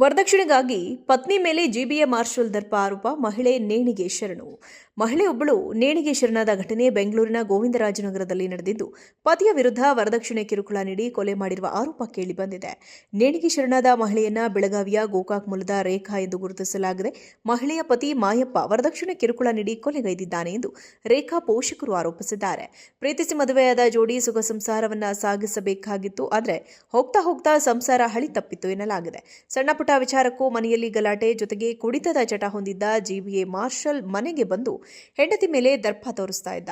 ವರದಕ್ಷಿಣೆಗಾಗಿ ಪತ್ನಿ ಮೇಲೆ GBA marshal ದರ್ಪ ಆರೋಪ ಮಹಿಳೆ ನೇಣಿಗೆ ಶರಣು. ಮಹಿಳೆಯೊಬ್ಬಳು ನೇಣಿಗೆ ಶರಣಾದ ಘಟನೆ ಬೆಂಗಳೂರಿನ ಗೋವಿಂದರಾಜನಗರದಲ್ಲಿ ನಡೆದಿದ್ದು, ಪತಿಯ ವಿರುದ್ಧ ವರದಕ್ಷಿಣೆ ಕಿರುಕುಳ ನೀಡಿ ಕೊಲೆ ಮಾಡಿರುವ ಆರೋಪ ಕೇಳಿಬಂದಿದೆ ನೇಣಿಗೆ ಶರಣಾದ ಮಹಿಳೆಯನ್ನ ಬೆಳಗಾವಿಯ ಗೋಕಾಕ್ ಮೂಲದ ರೇಖಾ ಎಂದು ಗುರುತಿಸಲಾಗಿದೆ. ಮಹಿಳೆಯ ಪತಿ ಮಾಯಪ್ಪ ವರದಕ್ಷಿಣೆ ಕಿರುಕುಳ ನೀಡಿ ಕೊಲೆಗೈದಿದ್ದಾನೆ ಎಂದು ರೇಖಾ ಪೋಷಕರು ಆರೋಪಿಸಿದ್ದಾರೆ. ಪ್ರೀತಿಸಿ ಮದುವೆಯಾದ ಜೋಡಿ ಸುಖ ಸಂಸಾರವನ್ನ ಸಾಗಿಸಬೇಕಾಗಿತ್ತು. ಆದರೆ ಹೋಗ್ತಾ ಹೋಗ್ತಾ ಸಂಸಾರ ಹಳಿ ತಪ್ಪಿತ್ತು ಎನ್ನಲಾಗಿದೆ. ಸಣ್ಣಪುಟ್ಟ ವಿಚಾರಕ್ಕೂ ಮನೆಯಲ್ಲಿ ಗಲಾಟೆ ಜೊತೆಗೆ ಕುಡಿತದ ಚಟ ಹೊಂದಿದ್ದ ಜಿಬಿಎ ಮಾರ್ಷಲ್ ಮನೆಗೆ ಬಂದು ಹೆಂಡತಿ ಮೇಲೆ ದರ್ಪ ತೋರಿಸ್ತಾ ಇದ್ದ.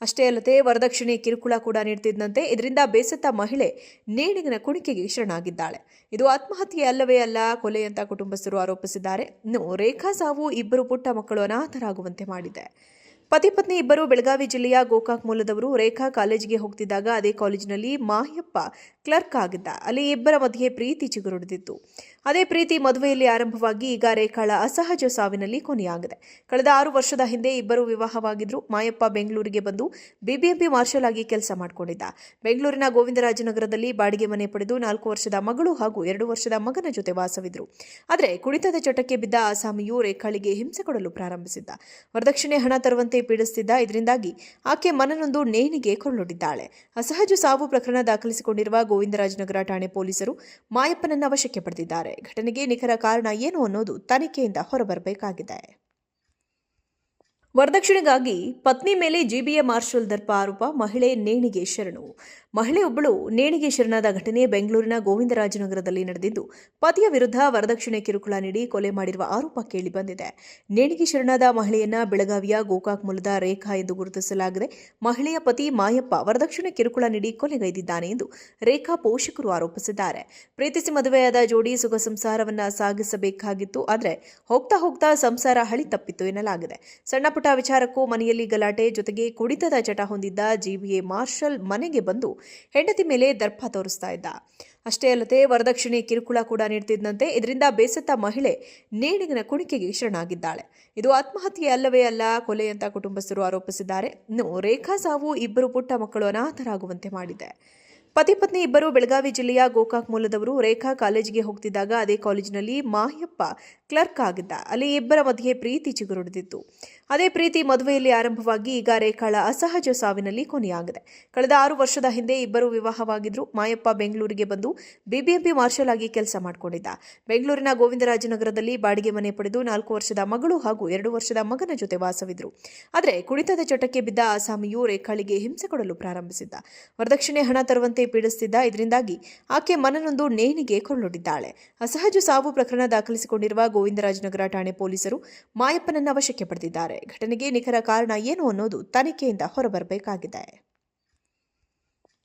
ಅಷ್ಟೇ ಅಲ್ಲದೆ ವರದಕ್ಷಿಣೆ ಕಿರುಕುಳ ಕೂಡ ನೀಡ್ತಿದ್ದಂತೆ ಇದರಿಂದ ಬೇಸತ್ತ ಮಹಿಳೆ ನೇಣಿಗಿನ ಕುಣಿಕೆಗೆ ಶರಣಾಗಿದ್ದಾಳೆ ಇದು ಆತ್ಮಹತ್ಯೆ ಅಲ್ಲವೇ ಅಲ್ಲ, ಕೊಲೆ ಅಂತ ಕುಟುಂಬಸ್ಥರು ಆರೋಪಿಸಿದ್ದಾರೆ. ಇನ್ನು ರೇಖಾ ಸಾವು ಇಬ್ಬರು ಪುಟ್ಟ ಮಕ್ಕಳು ಅನಾಥರಾಗುವಂತೆ ಮಾಡಿದೆ. ಪತಿ ಪತ್ನಿ ಇಬ್ಬರು ಬೆಳಗಾವಿ ಜಿಲ್ಲೆಯ ಗೋಕಾಕ್ ಮೂಲದವರು ರೇಖಾ ಕಾಲೇಜಿಗೆ ಹೋಗ್ತಿದ್ದಾಗ ಅದೇ ಕಾಲೇಜಿನಲ್ಲಿ ಮಾಯಪ್ಪ ಕ್ಲರ್ಕ್ ಆಗಿದ್ದ. ಅಲ್ಲಿ ಇಬ್ಬರ ಮಧ್ಯೆ ಪ್ರೀತಿ ಚಿಗುರುಡಿದಿತ್ತು. ಅದೇ ಪ್ರೀತಿ ಮದುವೆಯಲ್ಲಿ ಆರಂಭವಾಗಿ ಈಗ ರೇಖಾಳ ಅಸಹಜ ಸಾವಿನಲ್ಲಿ ಕೊನೆಯಾಗಿದೆ. ಕಳೆದ ಆರು ವರ್ಷದ ಹಿಂದೆ ಇಬ್ಬರು ವಿವಾಹವಾಗಿದ್ರು. ಮಾಯಪ್ಪ ಬೆಂಗಳೂರಿಗೆ ಬಂದು ಬಿಬಿಎಂಪಿ ಮಾರ್ಷಲ್ ಆಗಿ ಕೆಲಸ ಮಾಡಿಕೊಂಡಿದ್ದ. ಬೆಂಗಳೂರಿನ ಗೋವಿಂದರಾಜನಗರದಲ್ಲಿ ಬಾಡಿಗೆ ಮನೆ ಪಡೆದು ನಾಲ್ಕು ವರ್ಷದ ಮಗಳು ಹಾಗೂ ಎರಡು ವರ್ಷದ ಮಗನ ಜೊತೆ ವಾಸವಿದ್ರು. ಆದರೆ ಕುಡಿತದ ಚಟಕ್ಕೆ ಬಿದ್ದ ಆಸಾಮಿಯು ರೇಖಾಳಿಗೆ ಹಿಂಸೆ ಕೊಡಲು ಪ್ರಾರಂಭಿಸಿದ್ದ. ವರದಕ್ಷಿಣೆ ಹಣ ತರುವಂತೆ ಪೀಡಿಸುತ್ತಿದ್ದ ಇದರಿಂದಾಗಿ ಆಕೆ ಮನನೊಂದು ನೇಣಿಗೆ ಕೊರಳೊಡ್ಡಿದ್ದಾಳೆ. ಅಸಹಜ ಸಾವು ಪ್ರಕರಣ ದಾಖಲಿಸಿಕೊಂಡಿರುವ ಗೋವಿಂದರಾಜನಗರ ಠಾಣೆ ಪೊಲೀಸರು ಮಾಯಪ್ಪನನ್ನ ವಶಕ್ಕೆ ಪಡೆದಿದ್ದಾರೆ. ಘಟನೆಗೆ ನಿಖರ ಕಾರಣ ಏನು ಅನ್ನೋದು ತನಿಖೆಯಿಂದ ಹೊರಬರಬೇಕಾಗಿದೆ. ವರದಕ್ಷಿಣೆಗಾಗಿ ಪತ್ನಿ ಮೇಲೆ ಜಿಬಿಎ ಮಾರ್ಷಲ್ ದರ್ಪ ಆರೋಪ, ಮಹಿಳೆ ನೇಣಿಗೆ ಶರಣು. ಮಹಿಳೆಯೊಬ್ಬಳು ನೇಣಿಗೆ ಶರಣಾದ ಘಟನೆ ಬೆಂಗಳೂರಿನ ಗೋವಿಂದರಾಜನಗರದಲ್ಲಿ ನಡೆದಿದ್ದು, ಪತಿಯ ವಿರುದ್ಧ ವರದಕ್ಷಿಣೆ ಕಿರುಕುಳ ನೀಡಿ ಕೊಲೆ ಮಾಡಿರುವ ಆರೋಪ ಕೇಳಿಬಂದಿದೆ ನೇಣಿಗೆ ಶರಣಾದ ಮಹಿಳೆಯನ್ನ ಬೆಳಗಾವಿಯ ಗೋಕಾಕ್ ಮೂಲದ ರೇಖಾ ಎಂದು ಗುರುತಿಸಲಾಗಿದೆ. ಮಹಿಳೆಯ ಪತಿ ಮಾಯಪ್ಪ ವರದಕ್ಷಿಣೆ ಕಿರುಕುಳ ನೀಡಿ ಕೊಲೆಗೈದಿದ್ದಾನೆ ಎಂದು ರೇಖಾ ಪೋಷಕರು ಆರೋಪಿಸಿದ್ದಾರೆ. ಪ್ರೀತಿಸಿ ಮದುವೆಯಾದ ಜೋಡಿ ಸುಖ ಸಂಸಾರವನ್ನ ಸಾಗಿಸಬೇಕಾಗಿತ್ತು, ಆದರೆ ಹೋಗ್ತಾ ಹೋಗ್ತಾ ಸಂಸಾರ ಹಳಿ ತಪ್ಪಿತ್ತು ಎನ್ನಲಾಗಿದೆ. ಸಣ್ಣಪುಟ್ಟ ವಿಚಾರಕ್ಕೂ ಮನೆಯಲ್ಲಿ ಗಲಾಟೆ ಜೊತೆಗೆ ಕುಡಿತದ ಚಟ ಹೊಂದಿದ್ದ ಜಿಬಿಎ ಮಾರ್ಷಲ್ ಮನೆಗೆ ಬಂದು ಹೆಂಡತಿ ಮೇಲೆ ದರ್ಪ ತೋರಿಸ್ತಾ ಇದ್ದ. ಅಷ್ಟೇ ಅಲ್ಲದೆ ವರದಕ್ಷಿಣೆ ಕಿರುಕುಳ ಕೂಡ ನೀಡ್ತಿದ್ದಂತೆ ಇದರಿಂದ ಬೇಸತ್ತ ಮಹಿಳೆ ನೇಣಿಗಿನ ಕುಣಿಕೆಗೆ ಶರಣಾಗಿದ್ದಾಳೆ. ಇದು ಆತ್ಮಹತ್ಯೆ ಅಲ್ಲವೇ ಅಲ್ಲ ಕೊಲೆ ಅಂತ ಕುಟುಂಬಸ್ಥರು ಆರೋಪಿಸಿದ್ದಾರೆ. ಇನ್ನು ರೇಖಾ ಸಾವು ಇಬ್ಬರು ಪುಟ್ಟ ಮಕ್ಕಳು ಅನಾಥರಾಗುವಂತೆ ಮಾಡಿದೆ. ಪತಿ ಪತ್ನಿ ಇಬ್ಬರು ಬೆಳಗಾವಿ ಜಿಲ್ಲೆಯ ಗೋಕಾಕ್ ಮೂಲದವರು ರೇಖಾ ಕಾಲೇಜಿಗೆ ಹೋಗ್ತಿದ್ದಾಗ ಅದೇ ಕಾಲೇಜಿನಲ್ಲಿ ಮಾಯಪ್ಪ ಕ್ಲರ್ಕ್ ಆಗಿದ್ದ. ಅಲ್ಲಿ ಇಬ್ಬರ ಮಧ್ಯೆ ಪ್ರೀತಿ ಚಿಗುರುಡಿದಿತ್ತು ಅದೇ ಪ್ರೀತಿ ಮದುವೆಯಲ್ಲಿ ಆರಂಭವಾಗಿ ಈಗ ರೇಖಾಳ ಅಸಹಜ ಸಾವಿನಲ್ಲಿ ಕೊನೆಯಾಗಿದೆ. ಕಳೆದ ಆರು ವರ್ಷದ ಹಿಂದೆ ಇಬ್ಬರು ವಿವಾಹವಾಗಿದ್ರು. ಮಾಯಪ್ಪ ಬೆಂಗಳೂರಿಗೆ ಬಂದು ಬಿಬಿಎಂಪಿ ಮಾರ್ಷಲ್ ಆಗಿ ಕೆಲಸ ಮಾಡಿಕೊಂಡಿದ್ದ. ಬೆಂಗಳೂರಿನ ಗೋವಿಂದರಾಜನಗರದಲ್ಲಿ ಬಾಡಿಗೆ ಮನೆ ಪಡೆದು ನಾಲ್ಕು ವರ್ಷದ ಮಗಳು ಹಾಗೂ ಎರಡು ವರ್ಷದ ಮಗನ ಜೊತೆ ವಾಸವಿದ್ರು. ಆದರೆ ಕುಡಿತದ ಚಟಕ್ಕೆ ಬಿದ್ದ ಆಸಾಮಿಯು ರೇಖಾಳಿಗೆ ಹಿಂಸೆ ಕೊಡಲು ಪ್ರಾರಂಭಿಸಿದ್ದ. ವರದಕ್ಷಿಣೆ ಹಣ ತರುವಂತೆ ಪೀಡಿಸುತ್ತಿದ್ದ ಇದರಿಂದಾಗಿ ಆಕೆ ಮನನೊಂದು ನೇಣಿಗೆ ಕೊರಳೊಡ್ಡಿದ್ದಾಳೆ ಅಸಹಜ ಸಾವು ಪ್ರಕರಣ ದಾಖಲಿಸಿಕೊಂಡಿರುವ ಗೋವಿಂದರಾಜನಗರ ಠಾಣೆ ಪೊಲೀಸರು ಮಾಯಪ್ಪನನ್ನ ವಶಕ್ಕೆ ಪಡೆದಿದ್ದಾರೆ. ಘಟನೆಗೆ ನಿಖರ ಕಾರಣ ಏನು ಅನ್ನೋದು ತನಿಖೆಯಿಂದ ಹೊರಬರಬೇಕಾಗಿದೆ.